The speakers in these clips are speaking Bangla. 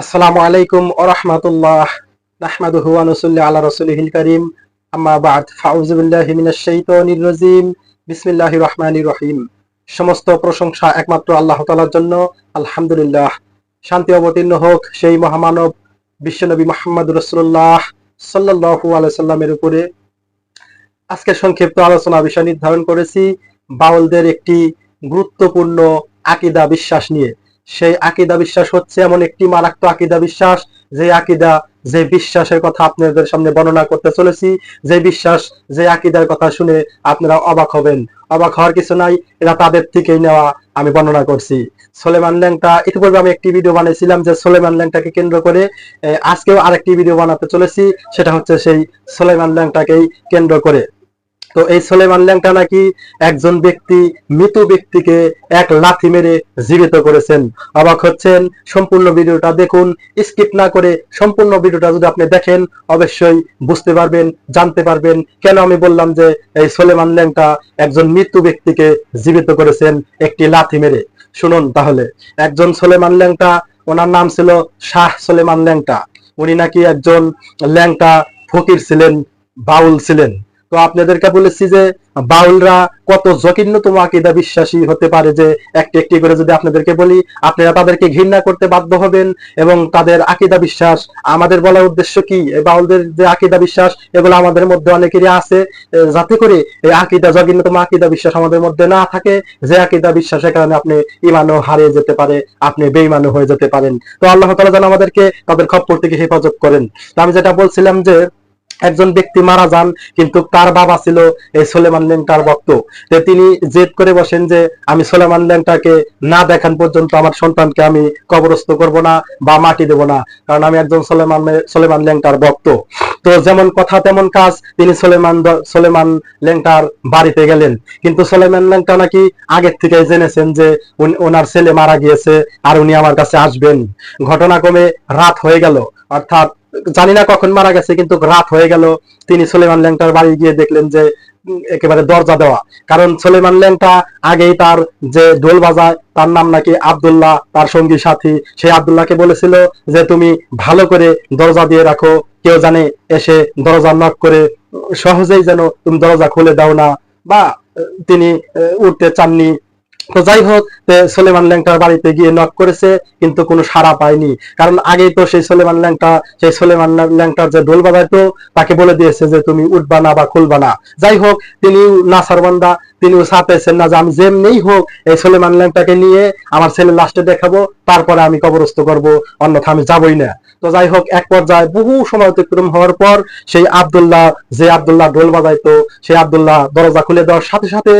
আসসালামু আলাইকুম ওয়া রাহমাতুল্লাহ, নাহমাদুহু ওয়া নুসাল্লি আলা রাসূলিহিল কারীম। আম্মা বা'দ, ফাউযু বিল্লাহি মিনাশ শাইতানির রাজীম। বিসমিল্লাহির রহমানির রহিম। সমস্ত প্রশংসা একমাত্র আল্লাহ তাআলার জন্য। আলহামদুলিল্লাহ। শান্তি অবতীর্ণ হোক সেই মহামানব বিশ্বনবী মুহাম্মদ রসুল্লাহ সাল্লাল্লাহু আলাইহি সাল্লামের উপরে। আজকে সংক্ষিপ্ত আলোচনা বিষয় নির্ধারণ করেছি বাউলদের একটি গুরুত্বপূর্ণ আকিদা বিশ্বাস নিয়ে। সেই আকিদা বিশ্বাস হচ্ছে এমন একটি মারাত্মক আকিদা বিশ্বাস, যে আকিদা, যে বিশ্বাসের কথা আপনাদের সামনে বর্ণনা করতে চলেছি, যে বিশ্বাস, যে আকিদার কথা শুনে আপনারা অবাক হবেন। অবাক হওয়ার কিছু নাই, এরা তাদের থেকেই নেওয়া আমি বর্ণনা করছি। সোলেমান ল্যাংটা ইতিপূর্বে আমি একটি ভিডিও বানিয়েছিলাম যে সোলেমান ল্যাংটাকে কেন্দ্র করে আজকেও আরেকটি ভিডিও বানাতে চলেছি, সেটা হচ্ছে সেই সোলেমান ল্যাংটাকেই কেন্দ্র করে। তো এই সোলেমান ল্যাংটা নাকি একজন ব্যক্তি, মৃত ব্যক্তিকে এক লাথি মেরে জীবিত করেছেন। অবাক হচ্ছেন, সম্পূর্ণ ভিডিওটা দেখুন, স্কিপ না করে সম্পূর্ণ ভিডিওটা যদি আপনি দেখেন, অবশ্যই বুঝতে পারবেন, জানতে পারবেন কেন আমি বললাম যে এই সোলেমান ল্যাংটা একজন মৃত্যু ব্যক্তিকে জীবিত করেছেন একটি লাথি মেরে। শুনুন তাহলে, একজন সোলেমান ল্যাংটা, ওনার নাম ছিল শাহ সোলেমান ল্যাংটা। উনি নাকি একজন ল্যাংটা ফকির ছিলেন, বাউল ছিলেন। তো আপনাদেরকে বলেছি যে, বাউলরা কত জঘন্যতম আকিদা বিশ্বাসী হতে পারে যে, একটি একটি করে যদি আপনাদেরকে বলি, আপনারা তাদেরকে ঘৃণা করতে বাধ্য হবেন এবং তাদের আকিদা বিশ্বাস, আমাদের বলার উদ্দেশ্য কি? বাউলদের যে আকিদা বিশ্বাস, এগুলো আমাদের মধ্যে অনেকেরই আছে। যাতে করে এই আকিদা, জঘন্যতম আকিদা বিশ্বাস আমাদের মধ্যে না থাকে, যে আকিদা বিশ্বাসের কারণে আপনি ইমানও হারিয়ে যেতে পারে, আপনি বেইমানও হয়ে যেতে পারেন। তো আল্লাহ তাআলা যেন আমাদেরকে তাদের খপ্পর থেকে হেফাজত করেন। তো আমি যেটা বলছিলাম যে একজন ব্যক্তি মারা যান, কিন্তু তার বাবা ছিল এই সোলেমান ল্যাংটার ভক্ত। তিনি জেদ করে বসেন যে, আমি সোলেমান ল্যাংটাকে না দেখান পর্যন্ত আমার সন্তানকে আমি কবরস্থ করব না বা মাটি দেব না, কারণ আমি একজন সোলেমান সোলেমান ল্যাংটার ভক্ত। তো যেমন কথা, তেমন কাজ, তিনি সোলেমান সোলেমান ল্যাংটার বাড়িতে গেলেন। কিন্তু সোলেমান ল্যাংটা নাকি আগের থেকে জেনেছেন যে ওনার ছেলে মারা গিয়েছে আর উনি আমার কাছে আসবেন। ঘটনাক্রমে রাত হয়ে গেল, অর্থাৎ জানি না কখন মারা গেছে, কিন্তু রাত হয়ে গেল। তিনি সুলেমান ল্যাংটার বাড়ি গিয়ে দেখলেন যে একেবারে দরজা দেওয়া। কারণ সুলেমান ল্যাংটা আগেই তার যে ঢোল বাজায়, তার নাম নাকি আব্দুল্লাহ, তার সঙ্গী সাথী সেই আব্দুল্লাহকে বলেছিল যে, তুমি ভালো করে দরজা দিয়ে রাখো, কেউ জানে এসে দরজা নক করে, সহজেই যেন তুমি দরজা খুলে দাও না। বা, তিনি উঠতে চাননি। তো যাই হোক সোলেমান ল্যাংটার বাড়িতে গিয়ে নক করেছে, কিন্তু কোনো সাড়া পায়নি। কারণ আগেই তো সেই সোলেমান ল্যাংটা, সেই সোলেমান ল্যাংটার যে ঢোল বাজাইতো তাকে বলে দিয়েছে যে তুমি উঠবা না বা খুলবা না। যাই হোক তিনি নাসার বান্দা, তিনিও ছাপেছেন না যে আমি যেমনি হোক এই সোলেমান ল্যাংটাকে নিয়ে আমার ছেলে লাস্টে দেখাবো, তারপরে আমি কবরস্থ করব, অন্যথা আমি যাবই না। তো যাই হোক এক পর্যায়ে বহু সময় অতিক্রম হওয়ার পর সেই আব্দুল্লাহ, যে আব্দুল্লাহ ঢোল বাজাইতো, সেই আবদুল্লাহ দরজা খুলে দেওয়ার সাথে সাথে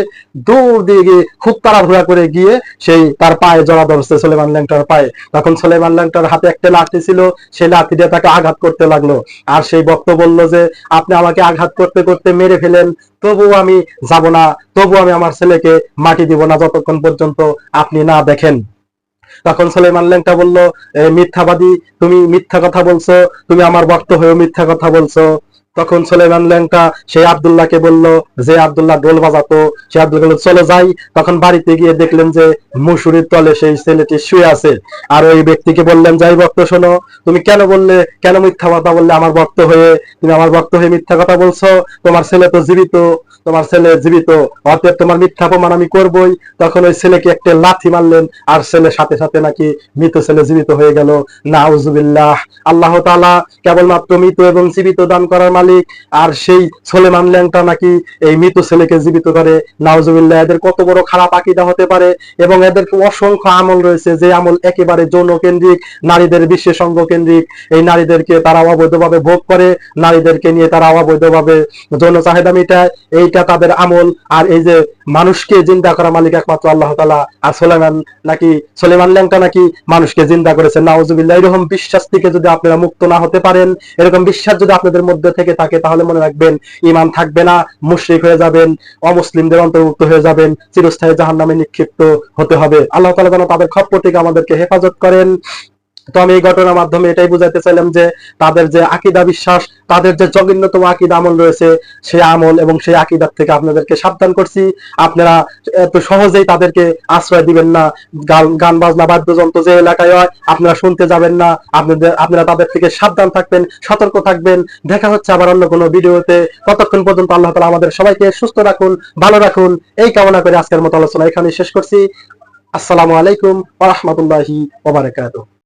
দৌড় দিয়ে গিয়ে খুব তাড়াহুড়া করে গিয়ে সেই তার পায়ে জড়া ধরছে সোলেমান ল্যাংটার পায়ে। তখন সোলেমান ল্যাংটার হাতে একটা লাঠি ছিল, সেই লাঠি দিয়ে তাকে আঘাত করতে লাগল। আর সেই বক্ত বলল যে, আপনি আমাকে আঘাত করতে করতে মেরে ফেলেন, তবুও আমি যাব না, তবুও আমি আমার ছেলেকে মাটি দিব না যতক্ষণ পর্যন্ত আপনি না দেখেন। তখন সুলেমান ল্যাংটা বলল মিথ্যাবাদী, তুমি মিথ্যা কথা বলছো, তুমি আমার ভক্ত হয়েও মিথ্যা কথা বলছো। তখন সুলেমান ল্যাংটা সেই আব্দুল্লাহকে বলল, যে আব্দুল্লাহ ডোল বাজাতো, সে আব্দুল্লাহ চলে যাই। তখন বাড়িতে গিয়ে দেখলেন যে মুসুরির তলে সেই ছেলেটি শুয়ে আছে। আর ওই ব্যক্তিকে বললেন, যাই ভক্ত, শোনো, তুমি কেন বললে, কেন মিথ্যা কথা বললে আমার ভক্ত হয়ে? তুমি আমার ভক্ত হয়ে মিথ্যা কথা বলছো? তোমার ছেলে তো জীবিত। তোমার ছেলে জীবিত, অতএব তোমার মিথ্যা প্রমাণ আমি করবই। তখন ওই ছেলেকে একটা লাথি মারলেন, আর ছেলে সাথে সাথে নাকি মৃত ছেলে জীবিত হয়ে গেল। নাউজুবিল্লাহ। আল্লাহ তাআলা কেবলমাত্র মৃত এবং জীবিত দান করার মালিক, আর সেই সোলেমান ল্যাংটা নাকি এই মৃত ছেলেকে জীবিত করে। নাউজুবিল্লাহ, এদের কত বড় খারাপ আকিদা হতে পারে, এবং এদের অসংখ্য আমল রয়েছে, যে আমল একেবারে যৌন কেন্দ্রিক, নারীদের বিশেষ অঙ্গ কেন্দ্রিক। এই নারীদেরকে তারা অবৈধভাবে ভোগ করে, নারীদেরকে নিয়ে তারা অবৈধভাবে যৌন চাহিদা মিটায়। এইটা তাদের আমল। আর এই যে মানুষকে জিন্দা করা মালিক একমাত্র আল্লাহ তালা আর সোলেমান নাকি সোলেমান ল্যাংটা নাকি মানুষকে জিন্দা করেছে। নাউজুবিল্লাহ, এরকম বিশ্বাস থেকে যদি আপনারা মুক্ত না হতে পারেন, এরকম বিশ্বাস যদি আপনাদের মধ্যে থেকে থাকে, তাহলে মনে রাখবেন ইমান থাকবে না, মুশরিক হয়ে যাবেন, অমুসলিমদের অন্তর্ভুক্ত হয়ে যাবেন, চিরস্থায়ী জাহান্নামে নিক্ষিপ্ত হতে হবে। আল্লাহ তালা যেন তাদের খপ্পর থেকে আমাদেরকে হেফাজত করেন। তো আমি এই ঘটনার মাধ্যমে এটাই বুঝাতে চাইলাম যে তাদের যে আকিদা বিশ্বাস, তাদের যে জঘন্যতম আকিদা আমল রয়েছে, সেই আমল এবং সেই আকিদার থেকে আপনাদেরকে সাবধান করছি। আপনারা এত সহজেই তাদেরকে আশ্রয় দিবেন না। গান বাজনা, বাদ্যযন্ত্র যে এলাকায় হয়, আপনারা শুনতে যাবেন না। আপনাদের, আপনারা তাদের থেকে সাবধান থাকবেন, সতর্ক থাকবেন। দেখা হচ্ছে আবার অন্য কোনো ভিডিওতে। ততক্ষণ পর্যন্ত আল্লাহ তালা আমাদের সবাইকে সুস্থ রাখুন, ভালো রাখুন। এই কামনা করে আজকের মতো আলোচনা এখানে শেষ করছি। আসসালামু আলাইকুম ওয়া রাহমাতুল্লাহি ওয়া বারাকাতুহু।